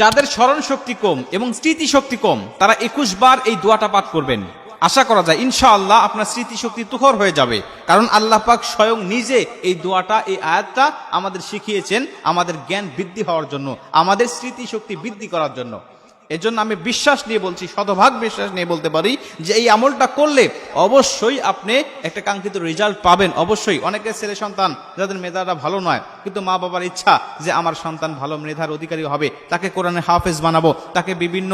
যাদের স্মরণ শক্তি কম এবং স্মৃতি শক্তি কম, তারা একুশ বার এই দোয়াটা পাঠ করবেন। আশা করা যায়, ইনশাআল্লাহ আপনার স্মৃতিশক্তি তুখর হয়ে যাবে। কারণ আল্লাহ পাক স্বয়ং নিজে এই দোয়াটা, এই আয়াতটা আমাদের শিখিয়েছেন আমাদের জ্ঞান বৃদ্ধি হওয়ার জন্য, আমাদের স্মৃতিশক্তি বৃদ্ধি করার জন্য। এজন্য আমি বিশ্বাস নিয়ে বলছি, শতভাগ বিশ্বাস নিয়ে বলতে পারি যে এই আমলটা করলে অবশ্যই আপনি একটা কাঙ্ক্ষিত রেজাল্ট পাবেন, অবশ্যই। অনেকের ছেলে সন্তান, যাদের মেধাটা ভালো নয়, কিন্তু মা বাবার ইচ্ছা যে আমার সন্তান ভালো মেধার অধিকারী হবে, তাকে কোরআনে হাফেজ বানাবো, তাকে বিভিন্ন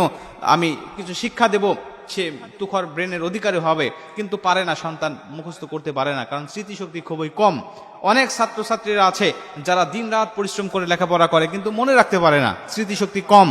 আমি কিছু শিক্ষা দেব, সে তুখর ব্রেনের অধিকারী হবে, কিন্তু পারে না, সন্তান মুখস্থ করতে পারে না, কারণ স্মৃতিশক্তি খুবই কম। অনেক ছাত্রছাত্রীরা আছে, যারা দিন রাত পরিশ্রম করে লেখাপড়া করে, কিন্তু মনে রাখতে পারে না, স্মৃতিশক্তি কম।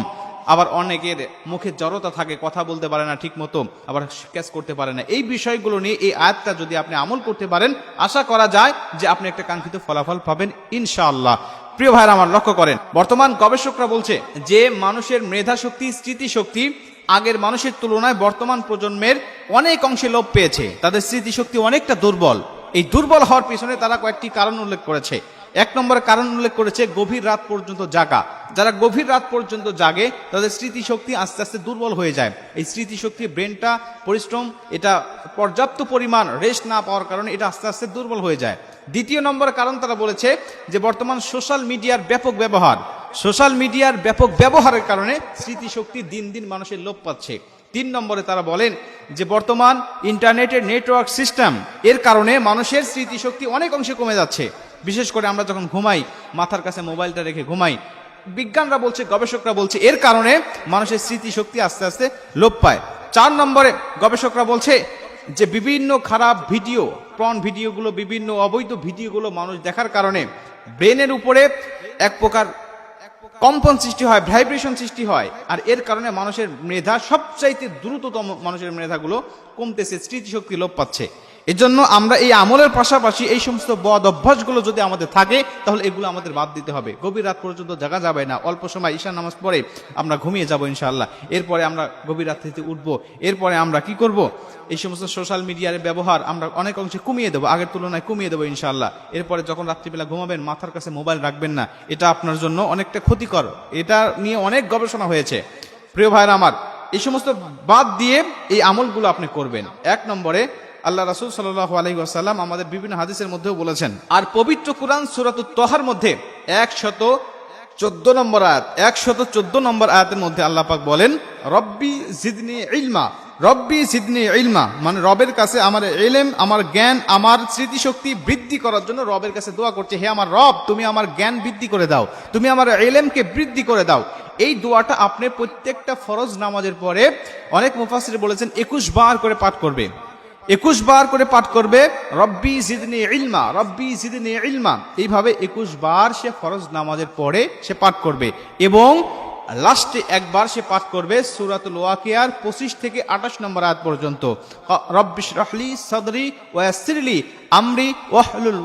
আবার অনেকের মুখে জড়তা থাকে, কথা বলতে পারে না ঠিক মতো আবার ক্যাচ করতে পারে না। এই বিষয়গুলো নিয়ে এই আয়াতটা যদি আপনি আমল করতে পারেন, আশা করা যায় যে আপনি একটা কাঙ্ক্ষিত ফলাফল পাবেন, ইনশাআল্লাহ। প্রিয় ভাইরা আমার লক্ষ্য করেন, বর্তমান গবেষকরা বলছে যে মানুষের মেধা শক্তি স্মৃতিশক্তি আগের মানুষের তুলনায় বর্তমান প্রজন্মের অনেক অংশে লোপ পেয়েছে। তাদের স্মৃতিশক্তি অনেকটা দুর্বল। এই দুর্বল হওয়ার পিছনে তারা কয়েকটি কারণ উল্লেখ করেছে। এক নম্বরে কারণ উল্লেখ করেছে গভীর রাত পর্যন্ত জাগা। যারা গভীর রাত পর্যন্ত জাগে, তাদের স্মৃতিশক্তি আস্তে আস্তে দুর্বল হয়ে যায়। এই স্মৃতিশক্তি ব্রেনটা পরিশ্রম, এটা পর্যাপ্ত পরিমাণ রেস্ট না পাওয়ার কারণে এটা আস্তে আস্তে দুর্বল হয়ে যায়। দ্বিতীয় নম্বর কারণ তারা বলেছে যে বর্তমান সোশ্যাল মিডিয়ার ব্যাপক ব্যবহার। সোশ্যাল মিডিয়ার ব্যাপক ব্যবহারের কারণে স্মৃতিশক্তি দিন দিন মানুষের লোপ পাচ্ছে। তিন নম্বরে তারা বলেন যে বর্তমান ইন্টারনেটের নেটওয়ার্ক সিস্টেম এর কারণে মানুষের স্মৃতিশক্তি অনেক অংশে কমে যাচ্ছে। বিশেষ করে আমরা যখন ঘুমাই, মাথার কাছে মোবাইলটা রেখে ঘুমাই, বিজ্ঞানরা বলছে, গবেষকরা বলছে, এর কারণে মানুষের স্মৃতিশক্তি আস্তে আস্তে লোপ পায়। চার নম্বরে গবেষকরা বলছে যে, বিভিন্ন খারাপ ভিডিও, প্রন ভিডিওগুলো, বিভিন্ন অবৈধ ভিডিওগুলো মানুষ দেখার কারণে ব্রেনের উপরে এক প্রকার কম্পন সৃষ্টি হয়, ভাইব্রেশন সৃষ্টি হয়, আর এর কারণে মানুষের মেধা সবচাইতে দ্রুততম মানুষের মেধাগুলো কমতেছে, স্মৃতিশক্তি লোপ পাচ্ছে। এজন্য আমরা এই আমলের পাশাপাশি এই সমস্ত বদ অভ্যাসগুলো যদি আমাদের থাকে, তাহলে এগুলো আমাদের বাদ দিতে হবে। গভীর রাত পর্যন্ত জাগা যাবে না। অল্প সময় ঈশা নামাজ পড়ে আমরা ঘুমিয়ে যাব ইনশাআল্লাহ। এরপরে আমরা গভীর রাত থেকে উঠব। এরপরে আমরা কি করব? এই সমস্ত সোশ্যাল মিডিয়ার ব্যবহার আমরা অনেক অংশে কমিয়ে দেবো। আগের তুলনায় কমিয়ে দেবো ইনশাআল্লাহ। এরপরে যখন রাত্রিবেলা ঘুমাবেন, মাথার কাছে মোবাইল রাখবেন না। এটা আপনার জন্য অনেকটা ক্ষতিকর। এটা নিয়ে অনেক গবেষণা হয়েছে। প্রিয় ভাইরা আমার, এই সমস্ত বাদ দিয়ে এই আমলগুলো আপনি করবেন। এক নম্বরে আল্লাহ রাসুল সাল্লাহ আলহি আসাল্লাম আমাদের বিভিন্ন হাদিসের মধ্যেও বলেছেন, আর পবিত্র কোরআন সুরাত তহার মধ্যে একশত চোদ্দ নম্বর আয়াত, একশত চোদ্দ নম্বর আয়াতের মধ্যে আল্লাহ পাক বলেন, রব্বি জিদনি ইলমা, রব্বি সিদনি ইলমা মানে রবের কাছে আমার এলেম আমার জ্ঞান, আমার স্মৃতিশক্তি বৃদ্ধি করার জন্য রবের কাছে দোয়া করছে। হে আমার রব, তুমি আমার জ্ঞান বৃদ্ধি করে দাও, তুমি আমার এলেমকে বৃদ্ধি করে দাও। এই দোয়াটা আপনি প্রত্যেকটা ফরজ নামাজের পরে অনেক মুফাসির বলেছেন, একুশ বার করে পাঠ করবে। একুশ বার করে পাঠ করবে, রব্বি জিদনি ইলমা, রব্বি জিদনি ইলমা। এইভাবে একুশ বার সে ফরজ নামাজের পরে সে পাঠ করবে। এবং লাস্টে একবার সে পাঠ করবে সুরাতুল ওয়াকিয়ার পঁচিশ থেকে আঠাশ নম্বর আয়াত পর্যন্ত। রব্বিশ রহলি সদরি ওয়াসিরলি আমরি ওয়াহলুল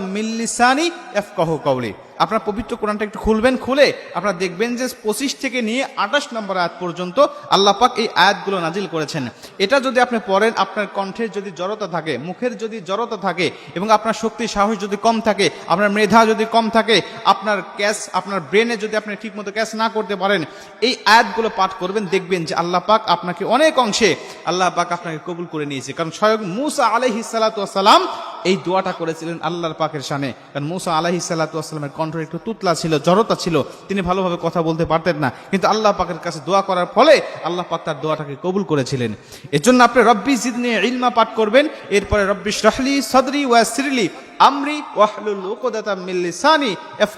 মিল্লিসানি এফকাহু কওলি। আপনার পবিত্র কোরআনটা একটু খুলবেন, খুলে আপনারা দেখবেন যে পঁচিশ থেকে নিয়ে আঠাশ নম্বর আয়াত পর্যন্ত আল্লাহ পাক এই আয়াতগুলো নাজিল করেছেন। এটা যদি আপনি পড়েন, আপনার কণ্ঠের যদি জড়তা থাকে, মুখের যদি জড়তা থাকে এবং আপনার শক্তি, সাহস যদি কম থাকে, আপনার মেধা যদি কম থাকে, আপনার ক্যাশ আপনার ব্রেনে যদি আপনি ঠিকমতো ক্যাশ না করতে পারেন, এই আয়াতগুলো পাঠ করবেন, দেখবেন যে আল্লাহ পাক আপনাকে অনেক অংশে, আল্লাহ পাক আপনাকে কবুল করে নিয়েছে। কারণ স্বয়ং মুসা আলহি সালাম এই দোয়াটা করেছিলেন আল্লাহর পাকের সানে কারণ মুসা আলাহি সাল্লাহামের কণ্ঠ একটু তুতলা ছিল, জড়তা ছিল, তিনি ভালোভাবে কথা বলতে পারতেন না। কিন্তু আল্লাহ পাকের কাছে দোয়া করার ফলে আল্লাহ পাক তার দোয়াটাকে কবুল করেছিলেন। এর জন্য আপনি রব্বি জিদ নিয়ে ইলমা পাঠ করবেন, এরপরে রব্বি শাহলি সদরি ওয়া সিরিলি আমরি ওয়াহলুল লোকদাতা মিল্লিসানি এফ